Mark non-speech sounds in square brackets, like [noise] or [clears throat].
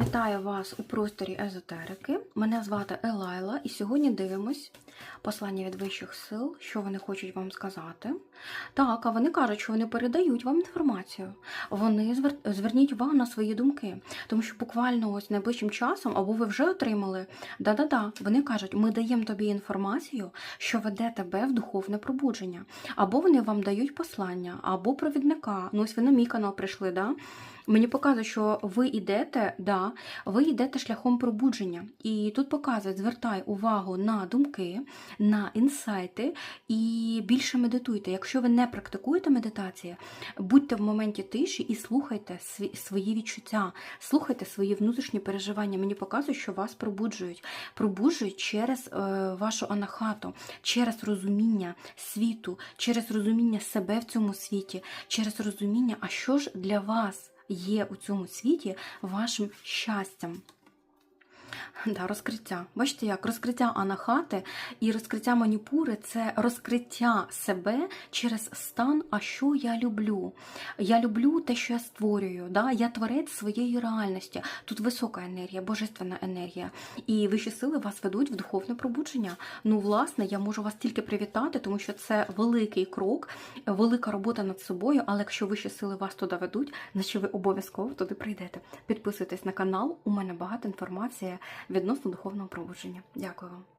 Вітаю вас у просторі езотерики. Мене звати Елайла, і сьогодні дивимось послання від вищих сил, що вони хочуть вам сказати. Так, а вони кажуть, що вони передають вам інформацію. Вони звер- зверніть увагу на свої думки, тому що буквально ось найближчим часом, або ви вже отримали. Да-да-да, вони кажуть, ми даємо тобі інформацію, що веде тебе в духовне пробудження. Або вони вам дають послання, або провідника. Ну, ось ви на мій канал прийшли, да? Мені показує, що ви йдете, да, ви йдете шляхом пробудження. І тут показують, звертай увагу на думки, на інсайти і більше медитуйте. Якщо ви не практикуєте медитацію, будьте в моменті тиші і слухайте свої відчуття, слухайте свої внутрішні переживання. Мені показують, що вас пробуджують. Пробуджують через е, вашу анахату, через розуміння світу, через розуміння себе в цьому світі, через розуміння, а що ж для вас є у цьому світі вашим щастям. [clears throat] Да, розкриття. Бачите, як розкриття анахати і розкриття маніпури це розкриття себе через стан, а що я люблю. Я люблю те, що я створюю. Да? Я творець своєї реальності. Тут висока енергія, божественна енергія. І вищі сили вас ведуть в духовне пробудження. Ну, власне, я можу вас тільки привітати, тому що це великий крок, велика робота над собою. Але якщо вищі сили вас туди ведуть, значить ви обов'язково туди прийдете. Підписуйтесь на канал. У мене багато інформації відносно духовного пробудження. Дякую вам.